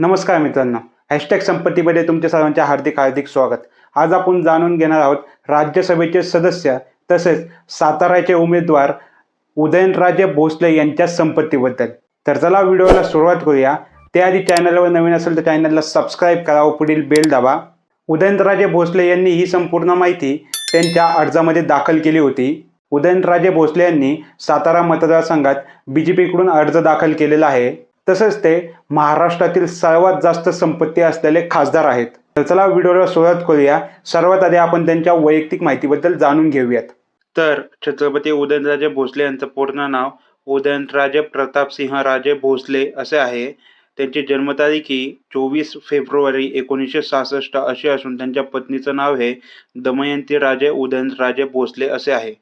नमस्कार मित्रांनो. हॅशटॅग संपत्तीमध्ये तुमच्या सर्वांचे हार्दिक हार्दिक स्वागत. आज आपण जाणून घेणार आहोत राज्यसभेचे सदस्य तसेच साताऱ्याचे उमेदवार उदयनराजे भोसले यांच्या संपत्तीबद्दल. तर चला व्हिडिओला सुरुवात करूया. त्याआधी चॅनलवर नवीन असेल तर चॅनलला सबस्क्राईब करा व पुढील बेल दाबा. उदयनराजे भोसले यांनी ही संपूर्ण माहिती त्यांच्या अर्जामध्ये दाखल केली होती. उदयनराजे भोसले यांनी सातारा मतदारसंघात बी जे पीकडून अर्ज दाखल केलेला आहे. तसंच ते महाराष्ट्रातील सर्वात जास्त संपत्ती असलेले खासदार आहेत. तर चला व्हिडिओला सुरुवात करूया. सर्वात आधी आपण त्यांच्या वैयक्तिक माहितीबद्दल जाणून घेऊयात. तर छत्रपती उदयनराजे भोसले यांचं पूर्ण नाव उदयनराजे प्रतापसिंह राजे भोसले असे आहे. त्यांची जन्मतारीख ही चोवीस फेब्रुवारी एकोणीसशे सहासष्ट अशी असून त्यांच्या पत्नीचं नाव हे दमयंती राजे उदयनराजे भोसले असे आहे.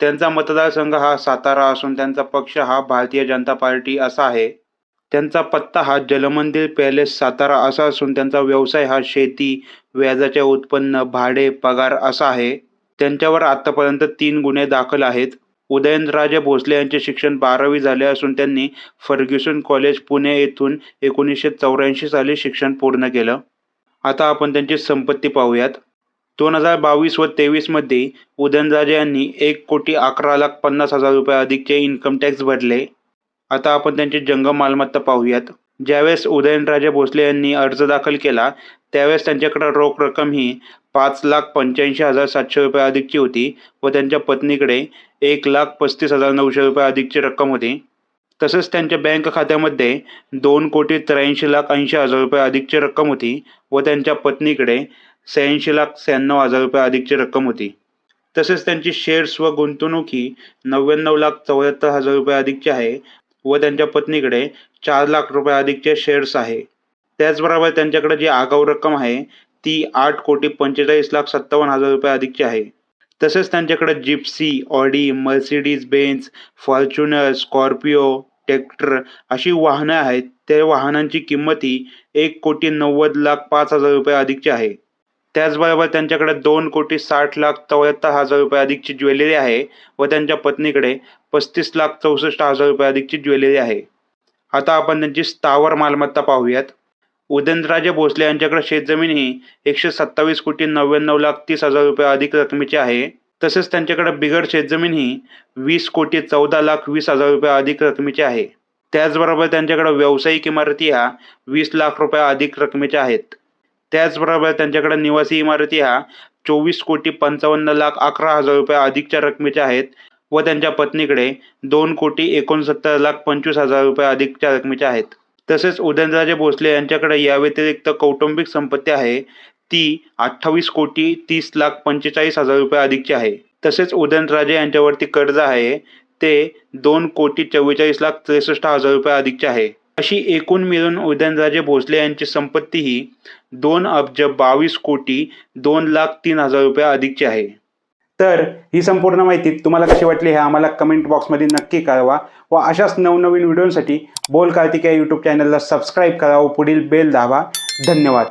त्यांचा मतदारसंघ हा सातारा असून त्यांचा पक्ष हा भारतीय जनता पार्टी असा आहे. त्यांचा पत्ता हा जलमंदिर पॅलेस सातारा असा असून त्यांचा व्यवसाय हा शेती व्याजाचे उत्पन्न भाडे पगार असा आहे. त्यांच्यावर आतापर्यंत तीन गुन्हे दाखल आहेत. उदयनराजे भोसले यांचे शिक्षण बारावी झाले असून त्यांनी फर्ग्युसन कॉलेज पुणे येथून एकोणीसशे चौऱ्याऐंशी साली शिक्षण पूर्ण केलं. आता आपण त्यांची संपत्ती पाहूयात. दोन हजार बावीस व तेवीसमध्ये उदयनराजे यांनी एक कोटी अकरा लाख पन्नास हजार रुपये अधिकचे इन्कम टॅक्स भरले. आता आपण त्यांची जंगम मालमत्ता पाहूयात. ज्यावेळेस उदयनराजे भोसले यांनी अर्ज दाखल केला त्यावेळेस त्यांच्याकडे रोख रक्कम ही पाच लाख पंच्याऐंशी हजार सातशे रुपये अधिकची होती व त्यांच्या पत्नीकडे एक लाख पस्तीस हजार नऊशे रुपये अधिकची रक्कम होती. तसंच त्यांच्या बँक खात्यामध्ये दोन कोटी त्र्याऐंशी लाख ऐंशी हजार रुपये अधिकची रक्कम होती व त्यांच्या पत्नीकडे शहाऐंशी लाख शहाण्णव हजार रुपये अधिकची रक्कम होती. तसेच त्यांची शेअर्स व गुंतवणूक ही नव्याण्णव लाख चौऱ्याहत्तर हजार रुपये अधिकची आहे व त्यांच्या पत्नीकडे चार लाख रुपये अधिकचे शेअर्स आहे. त्याचबरोबर त्यांच्याकडे जी आगाऊ रक्कम आहे ती आठ कोटी पंचेचाळीस लाख सत्तावन्न हजार रुपये अधिकची आहे. तसेच त्यांच्याकडे Gypsy Audi Mercedes Benz Fortuner Scorpio tractor अशी वाहनं आहेत. त्या वाहनांची किंमत ही एक कोटी नव्वद लाख पाच हजार रुपये अधिकची आहे. त्याचबरोबर त्यांच्याकडे दोन कोटी साठ लाख चौऱ्याहत्तर हजार रुपये अधिकची ज्वेलरी आहे व त्यांच्या पत्नीकडे पस्तीस लाख चौसष्ट हजार रुपये अधिकची ज्वेलरी आहे. आता आपण त्यांची स्थावर मालमत्ता पाहूयात. उदयनराजे भोसले यांच्याकडे शेतजमीन ही एकशे सत्तावीस कोटी नव्याण्णव लाख तीस हजार रुपये अधिक रकमेची आहे. तसेच त्यांच्याकडे बिघड शेतजमीन ही वीस कोटी चौदा लाख वीस हजार रुपये अधिक रकमेची आहे. त्याचबरोबर त्यांच्याकडे व्यावसायिक इमारती ह्या वीस लाख रुपये अधिक रकमेच्या आहेत. त्याचबरोबर त्यांच्याकडे निवासी इमारती ह्या चोवीस कोटी पंचावन्न लाख अकरा हजार रुपये अधिकच्या रकमेच्या आहेत व त्यांच्या पत्नीकडे दोन कोटी एकोणसत्तर लाख पंचवीस हजार रुपये अधिकच्या रकमेच्या आहेत. तसेच उदयनराजे भोसले यांच्याकडे या व्यतिरिक्त कौटुंबिक संपत्ती आहे. ती अठ्ठावीस कोटी तीस लाख पंचेचाळीस हजार रुपये अधिकची आहे. तसेच उदयनराजे यांच्यावरती कर्ज आहे. ते दोन कोटी चव्वेचाळीस लाख त्रेसष्ट हजार रुपये अधिकचे आहे. अशी एकूण मिळून उदयनराजे भोसले यांची संपत्ती ही दोन अब्ज बावीस कोटी दोन लाख तीन हजार रुपये अधिकची आहे. तर ही संपूर्ण माहिती तुम्हाला कशी वाटली हे आम्हाला कमेंट बॉक्समध्ये नक्की कळवा व अशाच नवनवीन व्हिडिओसाठी बोल कार्तिक या यूट्यूब चॅनलला सबस्क्राईब करा व पुढील बेल दाबा. धन्यवाद.